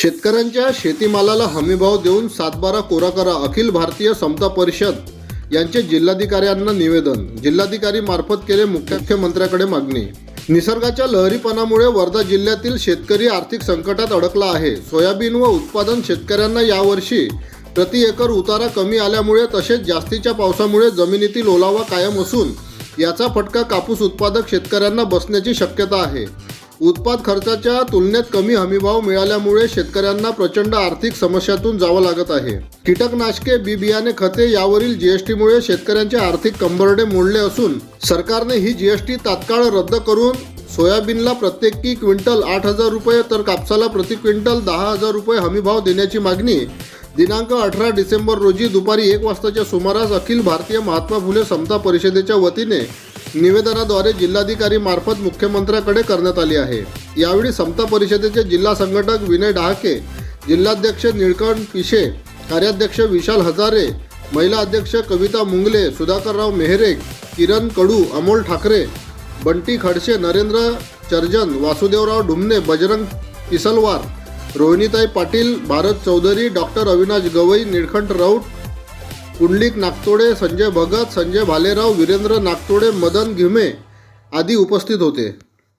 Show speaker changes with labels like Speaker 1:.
Speaker 1: शेतकऱ्यांच्या शेतीमालाला हमीभाव देऊन सातबारा कोरा करा अखिल भारतीय समता परिषद यांचे जिल्हाधिकाऱ्यांना निवेदन. जिल्हाधिकारी मार्फत केले मुख्यमंत्र्याकडे मागणी. निसर्गाच्या लहरीपणामुळे वर्धा जिल्ह्यातील शेतकरी आर्थिक संकटात अडकला आहे. सोयाबीन व उत्पादन शेतकऱ्यांना यावर्षी प्रति एकर उतारा कमी आल्यामुळे तसेच जास्तीच्या पावसामुळे जमिनीतील ओलावा कायम असून याचा फटका कापूस उत्पादक शेतकऱ्यांना बसण्याची शक्यता आहे. उत्पाद खर्चाच्या तुलनेत कमी हमीभाव मिळाल्यामुळे शेतकऱ्यांना प्रचंड आर्थिक समस्यातून जावं लागत आहे. कीटकनाशके बी बियाणे खते यावरील जीएसटीमुळे शेतकऱ्यांचे आर्थिक कंबरडे मोडले असून सरकारने ही जीएसटी तात्काळ रद्द करून सोयाबीनला प्रत्येकी क्विंटल आठ हजार रुपये तर कापसाला प्रति क्विंटल दहा हजार रुपये हमीभाव देण्याची मागणी दिनांक अठरा डिसेंबर रोजी दुपारी एक वाजताच्या सुमारास अखिल भारतीय महात्मा फुले समता परिषदेच्या वतीने निवेदनाद्वारे जिल्हाधिकारी मार्फत मुख्यमंत्र्याकडे करण्यात आली आहे. यावेळी समता परिषदेचे जिल्हा संघटक विनय डहाके जिल्हाध्यक्ष निळकंठ पिशे कार्याध्यक्ष विशाल हजारे महिला अध्यक्ष कविता मुंगले सुधाकरराव मेहरे किरण कडू अमोल ठाकरे बंटी खडसे नरेंद्र चर्जन वासुदेवराव डुमने बजरंग किसलवार रोहिणीताई पाटील भारत चौधरी डॉक्टर अविनाश गवई निळखंठ राऊत पुंडलिक नागतोडे संजय भगत संजय भालेराव वीरेंद्र नागतोडे मदन घिमे आदी उपस्थित होते.